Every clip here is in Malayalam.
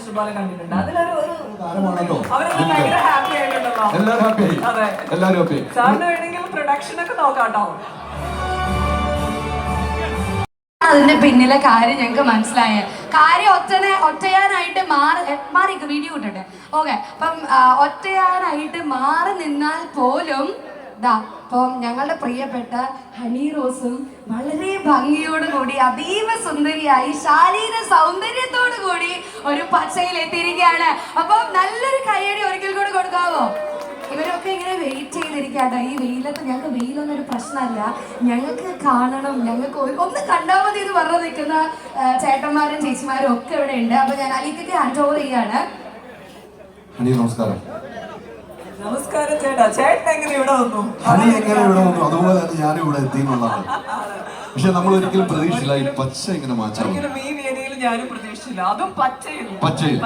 ഇഷ്ടംപോലെ കണ്ടിട്ടുണ്ട്. അതിലൊരു ഒരു താരമാണല്ലോ അവരൊക്കെ ഭയങ്കര ഹാപ്പി ആയിട്ടുണ്ടല്ലോ. എല്ലാവരും ഹാപ്പി അതെ. എല്ലാവരും ഹാപ്പി സാറിന് വേണമെങ്കിൽ പ്രൊഡക്ഷൻ ഒക്കെ നോക്കാട്ടോ. അതിന്റെ പിന്നിലെ കാര്യം ഞങ്ങൾക്ക് മനസ്സിലായ. കാര്യം ഒറ്റനെ ഒറ്റയാനായിട്ട് മാറി മാറിക്ക് വീഡിയോ ഇട്ടിട്ടെ. ഓക്കെ അപ്പം ഒറ്റയാനായിട്ട് മാറി നിന്നാൽ പോലും ദാ അപ്പം ഞങ്ങളുടെ പ്രിയപ്പെട്ട ഹണി റോസും വളരെ ഭംഗിയോട് കൂടി അതീവ സുന്ദരിയായി ശാരീര സൗന്ദര്യത്തോടു കൂടി ഒരു പച്ചയിൽ എത്തിയിരിക്കുകയാണ്. അപ്പം നല്ലൊരു കയ്യടി ഒരിക്കൽ കൂടെ കൊടുക്കാവോ? ഇവരൊക്കെ ഇങ്ങനെ വെയിറ്റ് ചെയ്തിരിക്കാട്ടോ ഈ വെയിലത്ത് ഞങ്ങൾക്ക് വെയിലൊന്നും ഒരു പ്രശ്നമല്ല. ഞങ്ങൾക്ക് കാണണം ഞങ്ങൾക്ക് ഒന്ന് കണ്ടാൽ മതി എന്ന് പറഞ്ഞു നിൽക്കുന്ന ചേട്ടന്മാരും ചേച്ചിമാരും ഒക്കെ ഇവിടെ ഉണ്ട്. അപ്പൊ ഞാൻ അലിക്കൊക്കെ ഹാൻഡ് ചെയ്യാണ്. നമസ്കാരം. നമസ്കാരം ചേട്ടാ. ചേട്ടൻ എങ്ങനെ ഇവിടെ വന്നു? ഹണി എങ്ങനെ ഇവിടെ വന്നു? അതുപോലെ തന്നെ ഞാനും ഇവിടെ എത്തി എന്നുള്ളതാണ് പക്ഷെ നമ്മൾ ഒരിക്കലും പ്രതീക്ഷയില്ല ഈ പച്ച ഇങ്ങനെ മാറ്റാം ഒരിക്കലും ഈ വേദിയിൽ ഞാനും പ്രതീക്ഷിച്ചില്ല. അതും പച്ചയിൽ. പച്ചയിൽ.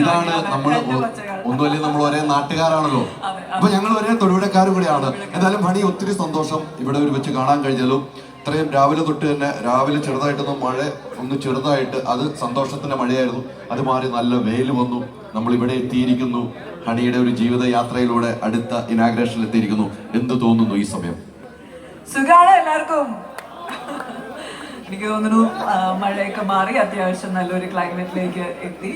ഇതാണ് നമ്മൾ ഒന്നുമല്ലേ നമ്മൾ ഒരേ നാട്ടുകാരാണല്ലോ? അപ്പൊ ഞങ്ങൾ ഒരേ തൊഴിലുടക്കാരും കൂടിയാണ്. എന്തായാലും ഹണി ഒത്തിരി സന്തോഷം. ഇവിടെ ഒരു വെച്ച് കാണാൻ കഴിഞ്ഞാലും ഇത്രയും രാവിലെ തൊട്ട് തന്നെ രാവിലെ ചെറുതായിട്ടൊന്ന് മഴ ഒന്ന് ചെറുതായിട്ട് അത് സന്തോഷത്തിന്റെ മഴയായിരുന്നു. അത് മാറി നല്ല വെയിൽ വന്നു. നമ്മൾ ഇവിടെ എത്തിയിരിക്കുന്നു. ഹണിയുടെ ഒരു ജീവിത യാത്രയിലൂടെ അടുത്ത ഇനാഗ്രേഷനിൽ എത്തിയിരിക്കുന്നു. എന്ത് തോന്നുന്നു ഈ സമയം? സുഖാണ് എല്ലാവർക്കും. എനിക്ക് തോന്നുന്നു മഴയൊക്കെ മാറി അത്യാവശ്യം നല്ലൊരു ക്ലൈമറ്റിലേക്ക് എത്തി.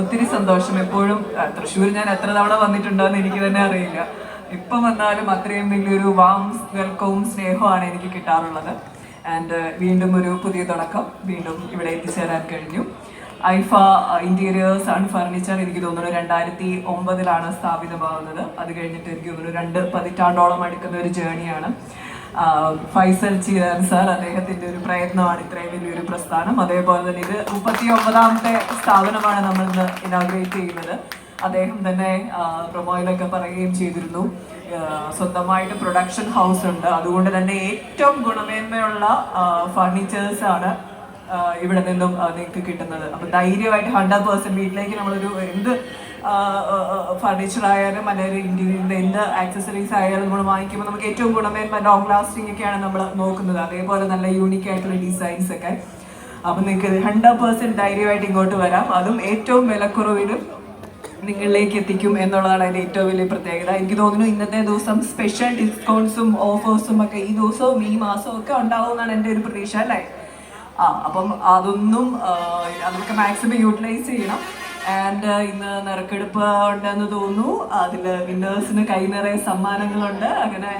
ഒത്തിരി സന്തോഷം. എപ്പോഴും തൃശ്ശൂർ ഞാൻ എത്ര തവണ വന്നിട്ടുണ്ടോ എന്ന് എനിക്ക് തന്നെ അറിയില്ല. ഇപ്പം വന്നാലും അത്രയും വലിയൊരു വാം വെൽക്കവും സ്നേഹവുമാണ് എനിക്ക് കിട്ടാറുള്ളത്. ആൻഡ് വീണ്ടും ഒരു പുതിയ തുടക്കം. വീണ്ടും ഇവിടെ എത്തിച്ചേരാൻ കഴിഞ്ഞു. ഐഫ ഇന്റീരിയേഴ്സ് ആൻഡ് ഫർണിച്ചർ എനിക്ക് തോന്നുന്നു രണ്ടായിരത്തി ഒമ്പതിലാണ് സ്ഥാപിതമാകുന്നത്. അത് കഴിഞ്ഞിട്ട് എനിക്ക് തോന്നുന്നു രണ്ട് പതിറ്റാണ്ടോളം എടുക്കുന്ന ഒരു ജേണിയാണ്. ആഹ് ഫൈസൽ ചീരാൻ സാർ അദ്ദേഹത്തിന്റെ ഒരു പ്രയത്നമാണ് ഇത്രയും വലിയൊരു പ്രസ്ഥാനം. അതേപോലെ തന്നെ ഇത് മുപ്പത്തി ഒമ്പതാമത്തെ സ്ഥാപനമാണ് നമ്മൾ ഇന്ന് ഇനാഗ്രേറ്റ് ചെയ്യുന്നത്. അദ്ദേഹം തന്നെ പ്രൊമോയിലൊക്കെ പറയുകയും ചെയ്തിരുന്നു. സ്വന്തമായിട്ട് പ്രൊഡക്ഷൻ ഹൗസ് ഉണ്ട്. അതുകൊണ്ട് തന്നെ ഏറ്റവും ഗുണമേന്മയുള്ള ഫർണിച്ചേഴ്സ് ആണ് ഇവിടെ നിന്നും നിങ്ങൾക്ക് കിട്ടുന്നത്. അപ്പൊ ധൈര്യമായിട്ട് ഹൺഡ്രഡ് പേഴ്സെന്റ് വീട്ടിലേക്ക് നമ്മളൊരു എന്ത് ഫർണിച്ചർ ആയാലും അല്ലെങ്കിൽ ഇന്റീരിയറിന്റെ എന്ത് ആക്സസറീസ് ആയാലും നമ്മൾ വാങ്ങിക്കുമ്പോൾ നമുക്ക് ഏറ്റവും ഗുണമേന്മ ലോങ് ലാസ്റ്റിംഗ് ഒക്കെയാണ് നമ്മൾ നോക്കുന്നത്. അതേപോലെ നല്ല യൂണിക് ആയിട്ടുള്ള ഡിസൈൻസ് ഒക്കെ. അപ്പൊ നിങ്ങൾക്ക് ഹൺഡ്രഡ് പേഴ്സെന്റ് ധൈര്യമായിട്ട് ഇങ്ങോട്ട് വരാം. അതും ഏറ്റവും വിലക്കുറവിലും നിങ്ങളിലേക്ക് എത്തിക്കും എന്നുള്ളതാണ് അതിന്റെ ഏറ്റവും വലിയ പ്രത്യേകത എനിക്ക് തോന്നുന്നു ഇന്നത്തെ ദിവസം സ്പെഷ്യൽ ഡിസ്കൗണ്ട്സും ഓഫേഴ്സും ഒക്കെ ഈ ദിവസവും ഈ മാസവും ഒക്കെ ഉണ്ടാവും എന്നാണ് എന്റെ ഒരു പ്രതീക്ഷ അല്ലേ ആ അപ്പം അതൊന്നും നമുക്ക് മാക്സിമം യൂട്ടിലൈസ് ചെയ്യണം ആൻഡ് ഇന്ന് നറുക്കെടുപ്പ് ഉണ്ടെന്ന് തോന്നുന്നു അതിൽ വിന്നേഴ്സിന് കൈ നിറയെ സമ്മാനങ്ങളുണ്ട് അങ്ങനെ